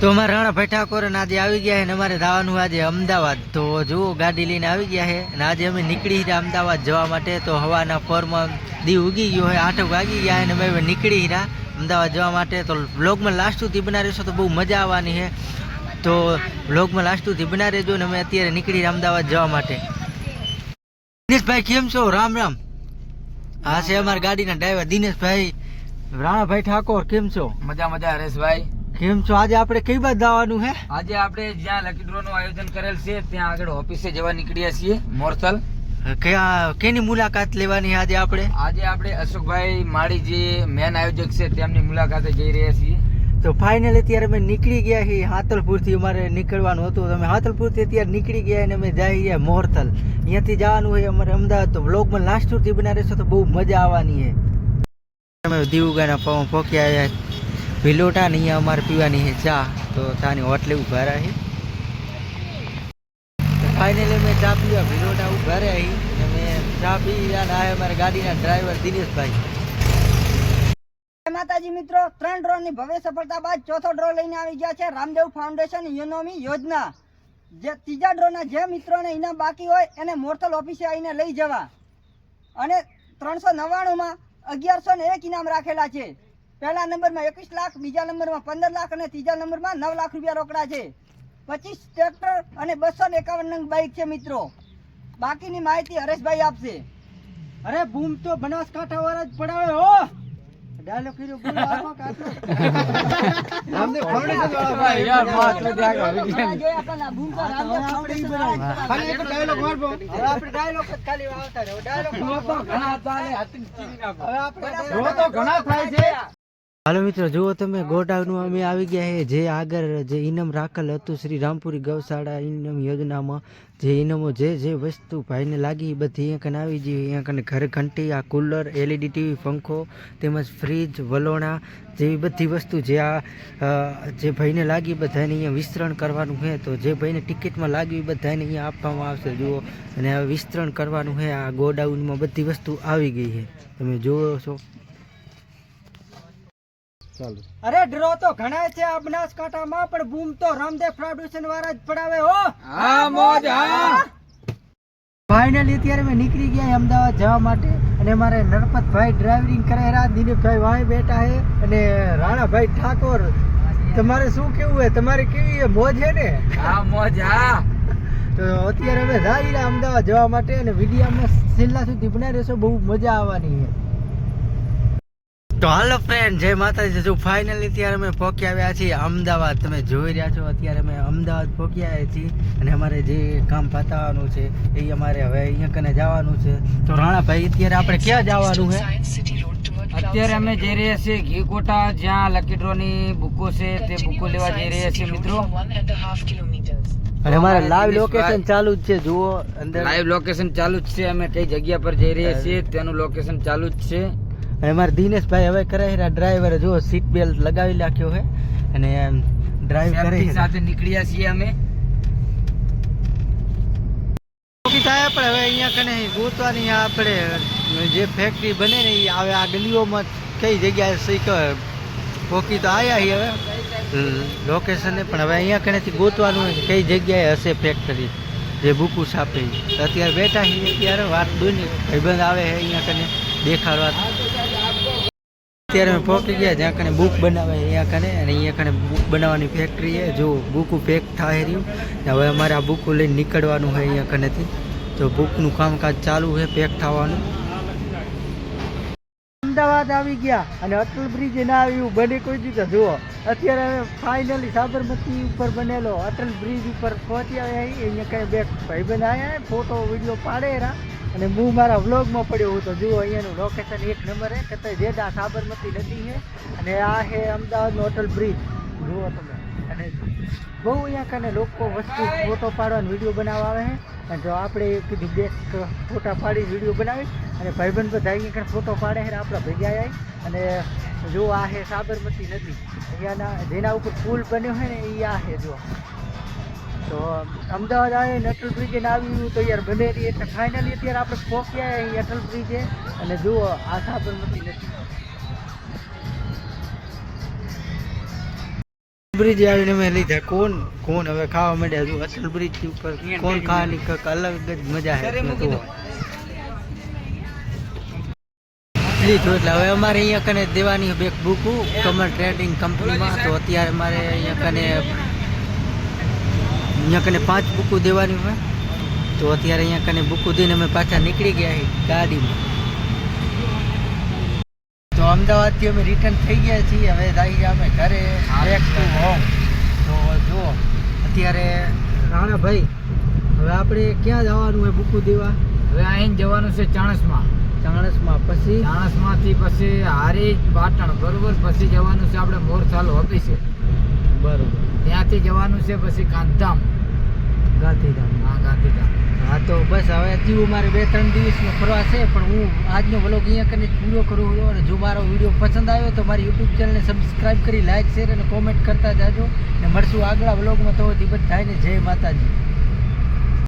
તો અમારે રાણાભાઈ ઠાકોર અને આજે આવી ગયા છે અને અમારે જવાનું આજે અમદાવાદ. તો જુઓ, ગાડી લઈને આવી ગયા છે અને આજે અમે નીકળી રહ્યા અમદાવાદ જવા માટે. તો હવાના ફોરમાં દી ઉગી ગયો હોય આઠ વાગી ગયા અને અમે નીકળી રહ્યા અમદાવાદ જવા માટે. તો બ્લોગમાં લાસ્ટ સુધી બના રહેશો તો બહુ મજા આવવાની છે. તો બ્લોગમાં લાસ્ટ સુધી બનાવી રહેજો ને અમે અત્યારે નીકળી રહ્યા અમદાવાદ જવા માટે. દિનેશભાઈ, કેમ છો? રામ રામ. હા છે અમારા ગાડીના ડ્રાઈવર દિનેશભાઈ. રાણાભાઈ ઠાકોર, કેમ છો? મજા મજા, હરેશભાઈ. કેમ છો? આજે આપણે કઈ બાજુ જવાનું હે? આજે આપણે જ્યાં લકી ડ્રો નું આયોજન કરેલ છે ત્યાં આગળ ઓફિસે જવા નીકળ્યા છીએ. મોરસલ. કયા કેની મુલાકાત લેવાની આજે આપણે? આજે આપણે અશોકભાઈ માળી જે મેન આયોજક છે તેમની મુલાકાતે જઈ રહ્યા છીએ. તો ફાઇનલ અત્યારે અમે નીકળી ગયા છીએ હાતલપુરથી અમારે નીકળવાનું હતું. અમે હાતલપુરથી અત્યારે નીકળી ગયા અને અમે જઈ ગયા મોરથલ અહીંયાથી જવાનું હોય અમારે અમદાવાદ. તો બ્લોગમાં લાસ્ટ સુધી બના રહેશો તો બહુ મજા આવવાની છે અમે દીવગાના પવન પોકી આવ્યા ભીલોટા ને અમારે પીવાની છે ચા. તો ચાની હોટલે ઊભા રહી. ફાઇનલી મેં ચા પીવા ભીલોટા ઊભા રહી અને અમે ચા પી અને આ અમારા ગાડીના ડ્રાઈવર દિનેશભાઈ. માતાજી મિત્રો, ત્રણ ડ્રો ની ભવ્ય સફળતા બાદ ચોથો ડ્રો લઈને આવી ગયા છે રામદેવ ફાઉન્ડેશન યુનોમી યોજના. જે ત્રીજા ડ્રો ના જે મિત્રોને ઇનામ બાકી હોય એને મોર્થલ ઓફિસે આવીને લઈ જવા. અને ત્રણસો નવ્વાણું માં અગિયારસો ને એક ઇનામ રાખેલા છે. પહેલા નંબરમાં એકવીસ લાખ બીજા નંબરમાં પંદર લાખ અને ત્રીજા નંબરમાં નવ લાખ રૂપિયા રોકડા છે. પચીસ ટ્રેક્ટર અને બસો ને એકાવન નંગ બાઇક છે મિત્રો. બાકીની માહિતી હરેશભાઈ આપશે. અરે બૂમ તો બનાસકાંઠા વાળા જ પડાવે હો. ડાયલોગ કર્યો કાઢો યાર, ખાલી એક ડાયલોગ હવે આપણે ડાયલોગ જ ખાલી આવતા રહો. ડાયલોગ હવે આપણે ઘણા થાય છે. હાલો મિત્રો, જુઓ તમે, ગોડાઉનમાં અમે આવી ગયા છે જે આગળ જે ઇનામ રાખેલ હતું શ્રી રામપુરી ગૌશાળા ઇનામ યોજનામાં, જે ઇનામો જે જે વસ્તુ ભાઈને લાગી બધી અહીંયા કને આવી જઈ અહીંયા કને ઘર ઘંટી, આ કુલર એલઈડી ટીવી, પંખો, તેમજ ફ્રીજ, વલોણા જેવી બધી વસ્તુ જે આ જે ભાઈને લાગી બધાને અહીંયા વિસ્તરણ કરવાનું છે તો જે ભાઈને ટિકિટમાં લાગી એ બધાને અહીંયા આપવામાં આવશે, જુઓ. અને વિસ્તરણ કરવાનું છે આ ગોડાઉનમાં બધી વસ્તુ આવી ગઈ છે તમે જુઓ છો. અરે ડ્રો તો ઘણા છે આ બનાસકાંઠામાં પણ બૂમ તો રામદેવ ફાઉન્ડેશન વાળા જ પડાવે હો. હા મોજ હા. ફાઇનલી અત્યારે મેં નીકળી ગયા અમદાવાદ જવા માટે અને મારે નરપતભાઈ ડ્રાઇવિંગ કરે રહ્યા દિલીપભાઈ વાય બેઠા હે અને રાણાભાઈ ઠાકોર. તમારે શું કેવું હે તમારે કેવી છે? મોજ હે ને? હા મોજ હા. તો અત્યારે અમે જઈ રહ્યા અમદાવાદ જવા માટે અને વિડીયોમાં છેલ્લા સુધી બનાવી રહેશો બહુ મજા આવવાની છે. તો હાલો ફ્રેન્ડ જય માતાજી. જો ફાઇનલી અત્યારે અમે પહોંચી આવ્યા છીએ અમદાવાદ. તમે જોઈ રહ્યા છો અત્યારે અમે અમદાવાદ પહોંચી આવ્યા છીએ અને અમારે જે કામ પતાવવાનું છે એ અમારે હવે અહીંયા કને જવાનું છે. તો રાણાભાઈ અત્યારે આપણે ક્યાં જવાનું છે? અત્યારે અમે જઈ રહ્યા છીએ ઘીકોટા જ્યાં લકી ડ્રોની બુકો છે તે બુકો લેવા જઈ રહ્યા છીએ મિત્રો. અને અમારે લાઈવ લોકેશન ચાલુ જ છે જુઓ અંદર. લાઈવ લોકેશન ચાલુ જ છે અમે કઈ જગ્યા પર જઈ રહ્યા છીએ તેનું લોકેશન ચાલુ જ છે. અને મારા દિનેશભાઈ હવે કરે છે ડ્રાઈવર જો સીટ બેલ્ટ લગાવી રાખ્યો છે. અને ડ્રાઈવ કરે સાથે નીકળ્યા છીએ અમે. થાય પણ હવે અહીંયા કને ગોતવાની આપણે જે ફેક્ટરી બને ને એ આવે આ ગલીઓમાં કઈ જગ્યાએ શીખ પોકી તો આવ્યા છીએ હવે. લોકેશને પણ હવે અહીંયા કનેથી ગોતવાનું કઈ જગ્યાએ હશે ફેક્ટરી જે બુકુ છાપે. અત્યારે બેઠા છીએ ત્યારે વાત દોની ભાઈબંધ આવે છે અહીંયા કને દેખાડવા. અત્યારે અમે પહોંચી ગયા જ્યાં કને બુક બનાવે અહીંયા કને અને અહીંયા કને બુક બનાવવાની ફેક્ટરી છે જો બુકું પેક થાય રહ્યું હવે અમારે આ બુકું લઈને નીકળવાનું હોય અહીંયા કનેથી. તો બુકનું કામકાજ ચાલુ છે પેક થવાનું. અમદાવાદ આવી ગયા અને અટલ બ્રિજ ના આવ્યું બને કોઈ દીધા જુઓ, અત્યારે હવે ફાઇનલી સાબરમતી ઉપર બનેલો, અટલ બ્રિજ ઉપર પહોંચી આવ્યા. અહીંયા કઈ બે ભાઈબંધ આવ્યા ફોટો વીડિયો પાડે એના. અને હું મારા વ્લોગમાં પડ્યો હું તો જુઓ, અહીંયાનું લોકેશન એક નંબર છે કતઈ જેડા સાબરમતી નદી છે અને આ છે અમદાવાદનો અટલ બ્રિજ. જુઓ તમે. અને બહુ અહીંયા કને લોકો વસ્તુ, ફોટો પાડવાનો વીડિયો બનાવવા આવે છે અને જો આપણે કીધું બે ફોટા પાડી, વીડિયો બનાવી અને ભાઈબંધ બધા અહીંયા ફોટો પાડે છે આપણા ભેગા આવી અને જો આ છે સાબરમતી નદી, અહીંયાના જેના ઉપર પુલ બન્યો છે ને એ આ છે જો. તો અમદાવાદ આવે અટલ બ્રિજે આવ્યું તો યાર બનેલી એટલે ફાઇનલી અત્યારે આપણે પહોંચ્યા અહીં અટલ બ્રિજે. અને જુઓ આ સાબરમતી નદી. બ્રિજ આવીને મેં લીધા. કોણ કોણ હવે ખાવા માંડ્યા? જો અટલ બ્રિજ ઉપર કોણ ખાવાની કંઈક અલગ જ મજા છે. લીધું એટલે હવે અમારે અહીંયા કને દેવાની બે બુકું કમર ટ્રેડિંગ કંપનીમાં તો અત્યારે મારે અહીંયા કને અહીંયા કને પાંચ બુકું દેવાની હોય. તો અત્યારે અહીંયા કને બુકું દઈને અમે પાછા નીકળી ગયા છીએ ગાડીમાં. અમદાવાદથી અમે રિટર્ન થઈ ગયા છીએ. હવે જઈએ અમે ઘરે. બેક ટુ હોમ તો જુઓ અત્યારે રાણાભાઈ હવે આપણે ક્યાં જવાનું હોય બુકુ દેવા? હવે અહીં જવાનું છે ચાણસમાં. ચાણસમાં પછી? ચાણસમાંથી પછી હારીજ પાટણ બરોબર? પછી જવાનું છે આપણે મોરથાલ ઓફિસે. બરોબર. ત્યાંથી જવાનું છે પછી કાંધધામ ગાંધીધામ. હા ગાંધીધામ. હા, તો બસ હવે હજી મારે બે ત્રણ દિવસનો ફરવા છે, પણ હું આજનો વ્લોગ અહીંયા કરીને પૂરો કરું છું અને જો મારો વીડિયો પસંદ આવ્યો તો મારી યુટ્યુબ ચેનલને સબસ્ક્રાઈબ કરી લાઇક શેર અને કોમેન્ટ કરતા જાજો. અને મળશું આગલા વ્લોગમાં તો બધાને જય માતાજી.